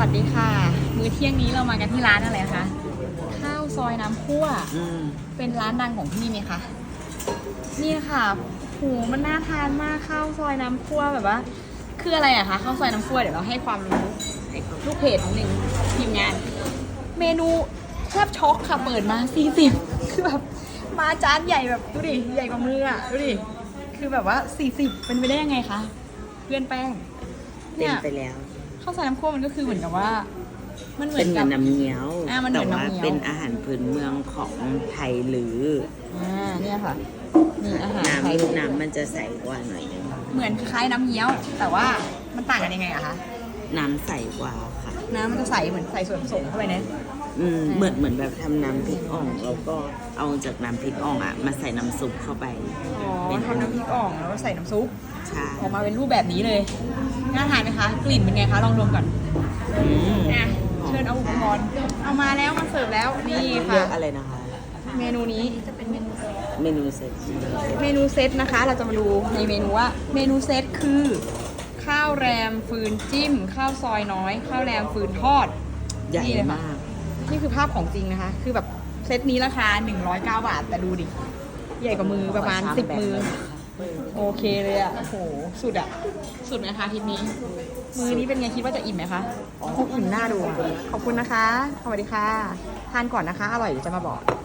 วัสดีค่ะ มื้อเที่ยงนี้เรามากันที่ร้านอะไรคะ ข้าวซอยน้ำคั่วอืมเป็นร้านดังของที่นี่ไหมคะ นี่ค่ะโหมันน่าทานมากข้าวซอยน้ำคั่วแบบว่า คืออะไรอะคะข้าวซอยน้ำคั่วเดี๋ยวเราให้ความรู้ให้ลูกเพจนิดนึงทีมงาน เมนูแทบช็อกค่ะเปิดมา40คือแบบมาจานใหญ่แบบดูดิใหญ่กว่ามืออะดูดิคือแบบว่า40เป็นไปได้ยังไงคะเพื่อนแป้งเต็เนี่มยไปแล้ว ข้าวซอยน้ำคั่วมันก็คือเหมือนกับว่า มันเหมืเป็อนนเหมืกัอบ นน้ำเงี้ยว อ่ามันเหมืแต่อนว่าน้ำเงี้ยว เป็นอาหารพื้นเมืองของไทยหรืออ่าเนี่ยค่ะนี่อาหารน้ไทยำน้ำมันจะใสกว่าหน่อยนึงเหมือนคล้ายน้ำเงี้ยว แต่ว่ามันต่างกันยังไงอะคะ น้ำใสกว่าค่ะ น้ำมันจะใสเหมือนใส่ส่วนผสมเข้าไปเนี่ยอืมเหมือนเหมือนแบบทำน้ำพริกอ่องแล้วก็เอาจากน้ำพริกอ่องอะมาใส่น้ำซุปเข้าไปอ๋อทำน้ำพริกอ่องแล้วก็ใส่น้ำซุป ใช่ออกมาเป็นรูปแบบนี้เลย น่าทานไหมคะ กลิ่นเป็นไงคะ ลองดมก่อนอืมอะเชิญเอาอุปกรณ์เอามาแล้วมาเสิร์ฟแล้วนี่เรียค่ะกอะไรนะคะ เมนูนี้จะเป็นเมนูเซตเมนูเสร็จเมนูเซตนะคะ เราจะมาดูในเมนูว่าเมนูเซตคือ ข้าวแรมฟืนจิ้ม ข้าวซอยน้อย ข้าวแรมฟืนทอด ใหญ่นี่เลยค่ะ มาก นี่คือภาพของจริงนะคะ คือแบบเซตนี้ราคา 109 บาท แต่ดูดิ ใหญ่กว่ามือประมาณ 10 มือ โอเคเลยอะโอ้โห สุดอะสุดไหมคะทริปนี้ มือนี้เป็นไงคิดว่าจะอิ่มไหมคะคงอิ่มหน้าดูอะขอบคุณนะคะ สวัสดีค่ะ ทานก่อนนะคะ อร่อยเดี๋ยวจะมาบอก